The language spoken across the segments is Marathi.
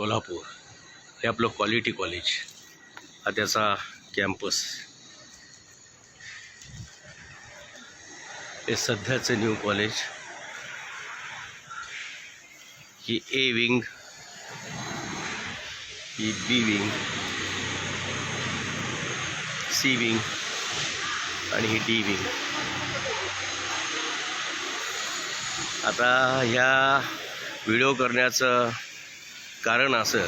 कोल्हापूर. हे आपलं क्वालिटी कॉलेज हा त्याचा कॅम्पस हे सध्याचं न्यू कॉलेज ही ए विंग ही बी विंग सी विंग आणि ही डी विंग आता ह्या व्हिडिओ करण्याचं कारण असं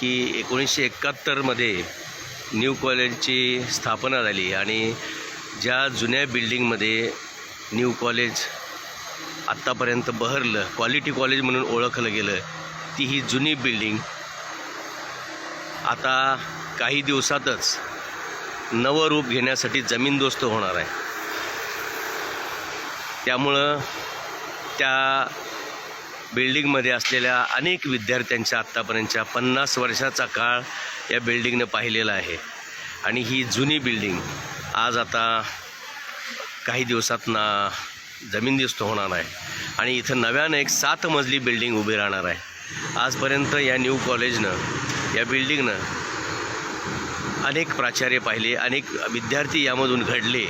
की एकोणीसशे एकाहत्तरमध्ये न्यू कॉलेजची स्थापना झाली आणि ज्या जुन्या बिल्डिंगमध्ये न्यू कॉलेज आत्तापर्यंत बहरलं क्वालिटी कॉलेज म्हणून ओळखलं गेलं ती ही जुनी बिल्डिंग आता काही दिवसातच नवं रूप घेण्यासाठी जमीनदोस्त होणार आहे. त्यामुळं त्या बिल्डिंगमध्ये असलेल्या अनेक विद्यार्थ्यांच्या आत्तापर्यंतच्या पन्नास वर्षाचा काळ या बिल्डिंगनं पाहिलेला आहे. आणि ही जुनी बिल्डिंग आज आता काही दिवसात ना जमीनदिस्त होणार आहे. आणि इथं नव्यानं एक सात मजली बिल्डिंग उभी राहणार आहे. आजपर्यंत या न्यू कॉलेजनं या बिल्डिंगनं अनेक प्राचार्य पाहिले अनेक विद्यार्थी यामधून घडले.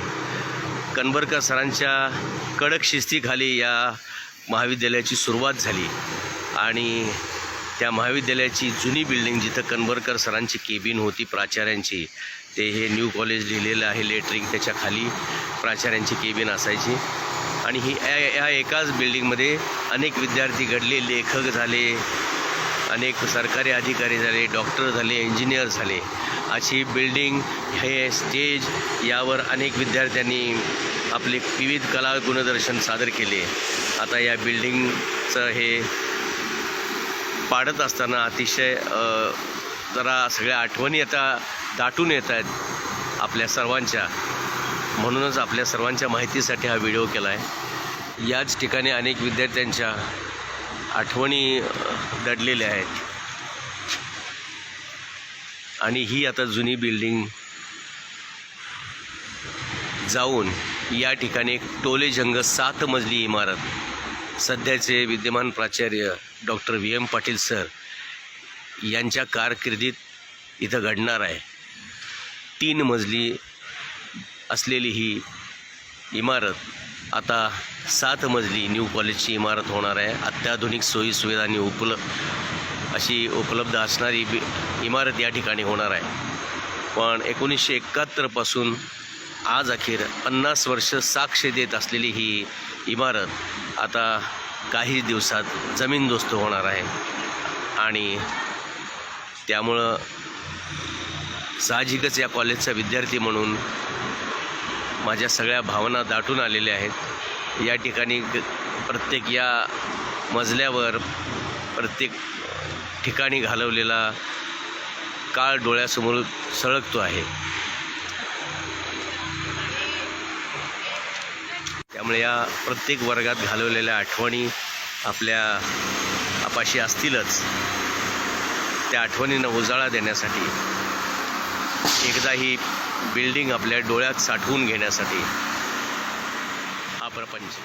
कनबरकर सरांच्या कडक शिस्तीखाली या महाविद्यालयाची सुरुवात झाली आणि त्या महाविद्यालयाची जुनी बिल्डिंग जिथं कनबरकर सरांची केबिन होती प्राचार्यांची ते हे न्यू कॉलेज लिहिलेलं आहे लेटरिंग त्याच्याखाली प्राचार्यांची केबिन असायची. आणि ही या या एकाच बिल्डिंगमध्ये अनेक विद्यार्थी घडले लेखक झाले अनेक सरकारी अधिकारी झाले डॉक्टर झाले इंजिनियर झाले. अशी बिल्डिंग हे स्टेज यावर अनेक विद्यार्थ्यांनी आपले विविध कला गुणदर्शन सादर केले. आता या बिल्डिंगचं हे पाडत असताना अतिशय जरा सगळ्या आठवणी आता दाटून येत आहेत आपल्या सर्वांच्या. म्हणूनच आपल्या सर्वांच्या माहितीसाठी हा व्हिडिओ केला आहे याच ठिकाणी अनेक विद्यार्थ्यांच्या आठवणी दडलेल्या आहेत. आणि ही आता जुनी बिल्डिंग जाऊन या ठिकाणी एक टोले जंग सात मजली इमारत. सध्याचे विद्यमान प्राचार्य doctor V M Patil sir यांच्या कारकिर्दीत इथं घडणार आहे. तीन मजली असलेली ही इमारत आता सात मजली न्यू कॉलेजची इमारत होणार आहे. अत्याधुनिक सोयीसुविधांनी उपलब्ध अशी उपलब्ध असणारी बि इमारत या ठिकाणी होणार आहे. पण एकोणीसशे एकाहत्तरपासून आज अखेर पन्नास वर्ष साक्ष देत असलेली ही इमारत आता काही दिवसात जमीनदोस्त होणार आहे. आणि त्यामुळं साहजिकच या कॉलेजचा विद्यार्थी म्हणून माझ्या सगळ्या भावना दाटून आलेल्या आहेत. या ठिकाणी ग- प्रत्येक या मजल्यावर प्रत्येक ठिकाणी घालवलेला काळ डोळ्यासमोर सळकतो आहे. त्यामुळे या प्रत्येक वर्गात घालवलेल्या आठवणी आपल्या आपाशी असतीलच. त्या आठवणींना उजाळा देण्यासाठी एकदा ही बिल्डिंग आपल्या डोळ्यात साठवून घेण्यासाठी हा प्रपंच.